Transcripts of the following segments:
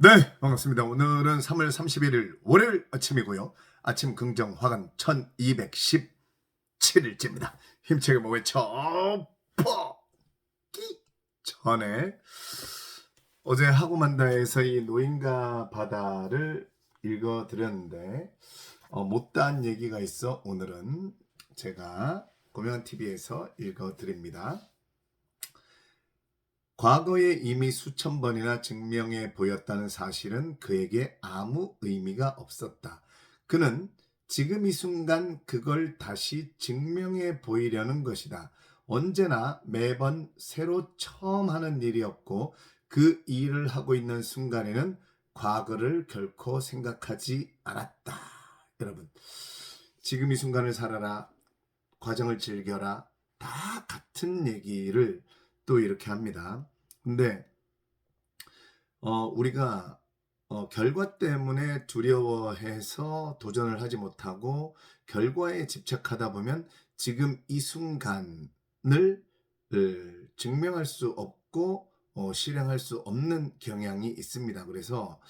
네, 반갑습니다. 오늘은 3월 31일 월요일 아침이고요. 아침 긍정 화간 1217일째입니다. 힘차게 몸에 쳐퍼기 전에 어제 하고만다에서 이 노인과 바다를 읽어드렸는데 어, 못다한 얘기가 있어 오늘은 제가 고명한 TV에서 읽어드립니다. 과거에 이미 수천 번이나 증명해 보였다는 사실은 그에게 아무 의미가 없었다. 그는 지금 이 순간 그걸 다시 증명해 보이려는 것이다. 언제나 매번 새로 처음 하는 일이었고 그 일을 하고 있는 순간에는 과거를 결코 생각하지 않았다. 여러분, 지금 이 순간을 살아라. 과정을 즐겨라. 다 같은 얘기를 또 이렇게 합니다. 근데 어, 우리가 어, 결과 때문에 두려워해서 도전을 하지 못하고 결과에 집착하다 보면 지금 이 순간을 을, 증명할 수 없고 어, 실행할 수 없는 경향이 있습니다. 그래서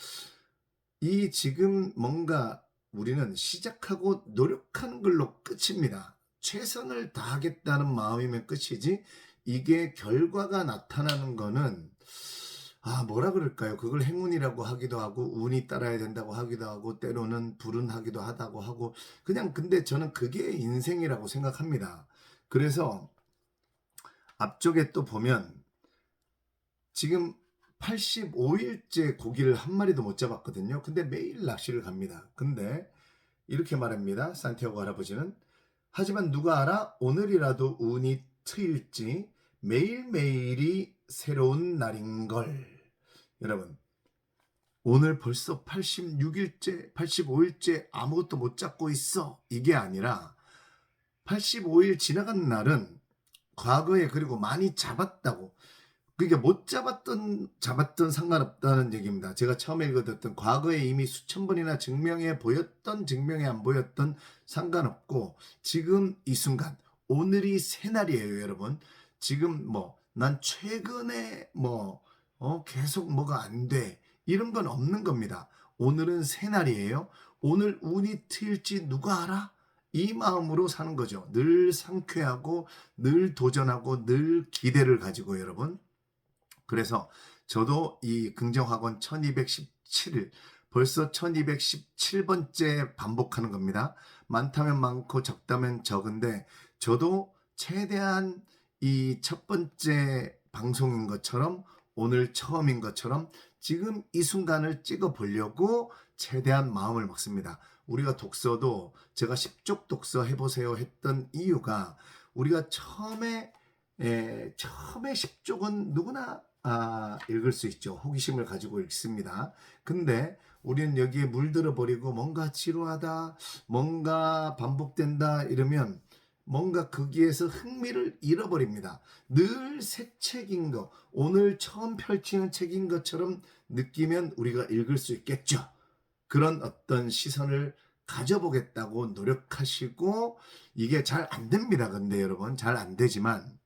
이 지금 뭔가 우리는 시작하고 노력하는 걸로 끝입니다. 최선을 다하겠다는 마음이면 끝이지 이게 결과가 나타나는 거는 아 뭐라 그럴까요? 그걸 행운이라고 하기도 하고 운이 따라야 된다고 하기도 하고 때로는 불운하기도 하다고 하고 그냥 근데 저는 그게 인생이라고 생각합니다. 그래서 앞쪽에 또 보면 지금 85일째 고기를 한 마리도 못 잡았거든요. 근데 매일 낚시를 갑니다. 근데 이렇게 말합니다. 산티아고 할아버지는 하지만 누가 알아? 오늘이라도 운이 트일지 매일매일이 새로운 날인 걸. 여러분, 오늘 벌써 86일째, 85일째 아무것도 못 잡고 있어. 이게 아니라 85일 지나간 날은 과거에 그리고 많이 잡았다고. 그러니까 못 잡았던 잡았던 상관없다는 얘기입니다. 제가 처음에 읽어드렸던 과거에 이미 수천 번이나 증명해 보였던 증명해 안 보였던 상관없고 지금 이 순간 오늘이 새날이에요, 여러분. 지금 뭐 난 최근에 뭐 어, 계속 뭐가 안 돼. 이런 건 없는 겁니다. 오늘은 새날이에요. 오늘 운이 트일지 누가 알아? 이 마음으로 사는 거죠. 늘 상쾌하고 늘 도전하고 늘 기대를 가지고 여러분. 그래서 저도 이 긍정학원 1217일 벌써 1217번째 반복하는 겁니다. 많다면 많고 적다면 적은데 저도 최대한 이 첫 번째 방송인 것처럼 오늘 처음인 것처럼 지금 이 순간을 찍어 보려고 최대한 마음을 먹습니다. 우리가 독서도 제가 10쪽 독서 해보세요 했던 이유가 우리가 처음에 에, 처음에 10쪽은 누구나 아, 읽을 수 있죠. 호기심을 가지고 읽습니다. 근데 우리는 여기에 물들어 버리고 뭔가 지루하다, 뭔가 반복된다 이러면 뭔가 거기에서 흥미를 잃어버립니다. 늘 새 책인 거, 오늘 처음 펼치는 책인 것처럼 느끼면 우리가 읽을 수 있겠죠. 그런 어떤 시선을 가져보겠다고 노력하시고 이게 잘 안 됩니다. 근데 여러분 잘 안 되지만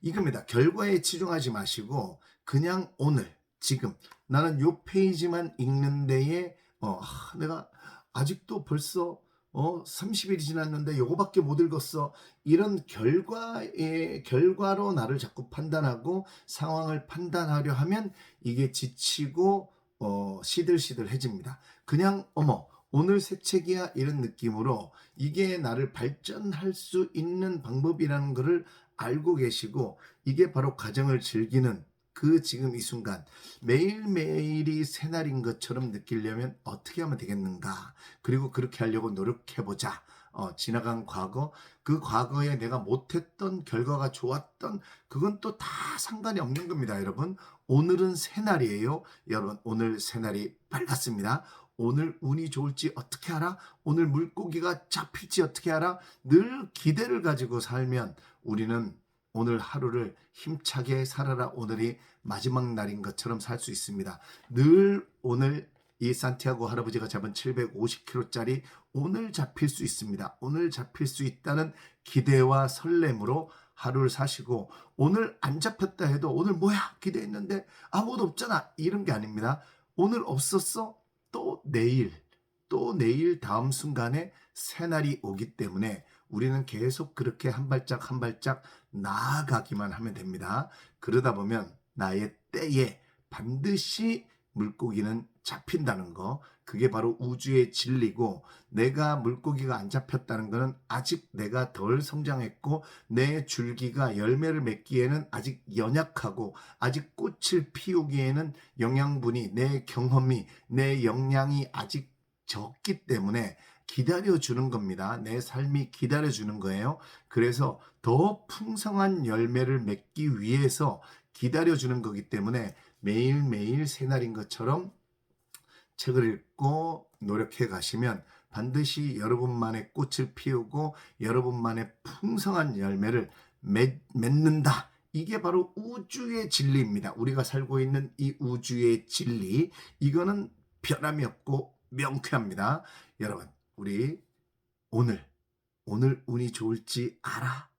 이겁니다. 결과에 치중하지 마시고 그냥 오늘 지금 나는 요 페이지만 읽는 데에 어, 하, 내가 아직도 벌써 어, 30일이 지났는데 요거밖에 못 읽었어. 이런 결과의 결과로 나를 자꾸 판단하고 상황을 판단하려 하면 이게 지치고 어, 시들시들해집니다. 그냥 어머 오늘 새 책이야 이런 느낌으로 이게 나를 발전할 수 있는 방법이라는 것을 알고 계시고 이게 바로 가정을 즐기는 그 지금 이 순간 매일매일이 새날인 것처럼 느끼려면 어떻게 하면 되겠는가? 그리고 그렇게 하려고 노력해보자. 어, 지나간 과거 그 과거에 내가 못했던 결과가 좋았던 그건 또 다 상관이 없는 겁니다 여러분. 오늘은 새날이에요. 여러분 오늘 새날이 밝았습니다. 오늘 운이 좋을지 어떻게 알아? 오늘 물고기가 잡힐지 어떻게 알아? 늘 기대를 가지고 살면 우리는 오늘 하루를 힘차게 살아라 오늘이 마지막 날인 것처럼 살 수 있습니다. 늘 오늘 이 산티아고 할아버지가 잡은 750kg짜리 오늘 잡힐 수 있습니다. 오늘 잡힐 수 있다는 기대와 설렘으로 하루를 사시고 오늘 안 잡혔다 해도 오늘 뭐야 기대했는데 아무것도 없잖아 이런 게 아닙니다. 오늘 없었어? 또 내일, 또 내일 다음 순간에 새날이 오기 때문에 우리는 계속 그렇게 한 발짝 한 발짝 나아가기만 하면 됩니다. 그러다 보면 나의 때에 반드시 물고기는 잡힌다는 거, 그게 바로 우주의 진리고, 내가 물고기가 안 잡혔다는 것은 아직 내가 덜 성장했고, 내 줄기가 열매를 맺기에는 아직 연약하고, 아직 꽃을 피우기에는 영양분이, 내 경험이, 내 역량이 아직 적기 때문에 기다려주는 겁니다. 내 삶이 기다려주는 거예요. 그래서 더 풍성한 열매를 맺기 위해서 기다려주는 거기 때문에 매일매일 새날인 것처럼 책을 읽고 노력해 가시면 반드시 여러분만의 꽃을 피우고 여러분만의 풍성한 열매를 맺, 맺는다. 이게 바로 우주의 진리입니다. 우리가 살고 있는 이 우주의 진리. 이거는 변함이 없고 명쾌합니다. 여러분, 우리 오늘, 오늘 운이 좋을지 알아.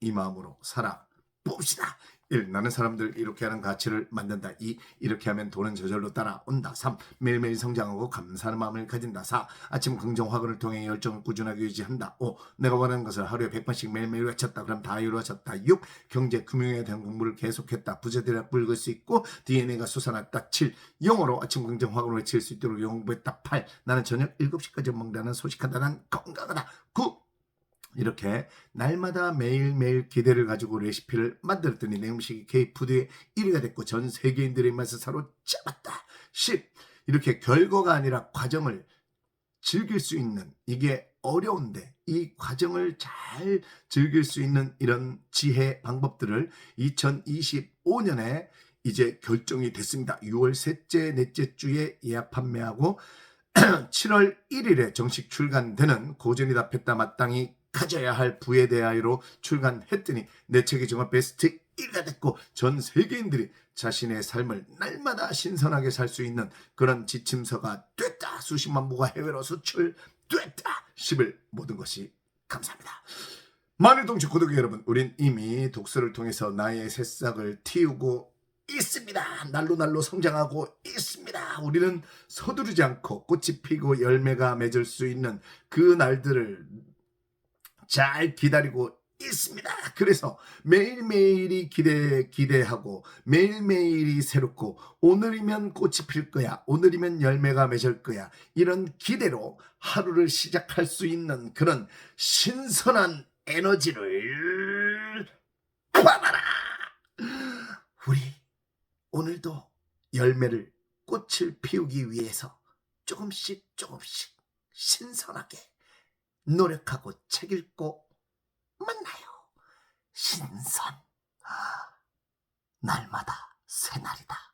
이 마음으로 살아 봅시다. 1. 나는 사람들 이렇게 하는 가치를 만든다. 2. 이렇게 하면 돈은 저절로 따라온다. 3. 매일매일 성장하고 감사하는 마음을 가진다. 4. 아침 긍정 화근을 통해 열정을 꾸준하게 유지한다. 5. 내가 원하는 것을 하루에 100번씩 매일매일 외쳤다. 그럼 다 이루어졌다. 6. 경제, 금융에 대한 공부를 계속했다. 부자들이 붉을 수 있고 DNA가 솟아났다. 7. 영어로 아침 긍정 화근을 외칠 수 있도록 공부했다. 8. 나는 저녁 7시까지 먹는다는 소식한다. 난 건강하다. 9. 이렇게 날마다 매일매일 기대를 가지고 레시피를 만들었더니 내 음식이 K푸드의 1위가 됐고 전 세계인들의 맛을 사로잡았다. 10. 이렇게 결과가 아니라 과정을 즐길 수 있는 이게 어려운데 이 과정을 잘 즐길 수 있는 이런 지혜 방법들을 2025년에 이제 결정이 됐습니다. 6월 셋째, 넷째 주에 예약 판매하고 7월 1일에 정식 출간되는 고전이 답했다 마땅히 가져야 할 부에 대하여로 출간했더니 내 책이 정말 베스트 1가 됐고 전 세계인들이 자신의 삶을 날마다 신선하게 살 수 있는 그런 지침서가 됐다. 수십만 부가 해외로 수출됐다. 10을 모든 것이 감사합니다. 만일동치 구독자 여러분, 우린 이미 독서를 통해서 나의 새싹을 틔우고 있습니다. 날로 날로 성장하고 있습니다. 우리는 서두르지 않고 꽃이 피고 열매가 맺을 수 있는 그 날들을 잘 기다리고 있습니다. 그래서 매일매일이 기대, 기대하고 매일매일이 새롭고 오늘이면 꽃이 필 거야. 오늘이면 열매가 맺을 거야. 이런 기대로 하루를 시작할 수 있는 그런 신선한 에너지를 받아라. 우리 오늘도 열매를 꽃을 피우기 위해서 조금씩 조금씩 신선하게 노력하고 책 읽고 만나요. 신선. 아, 날마다 새날이다.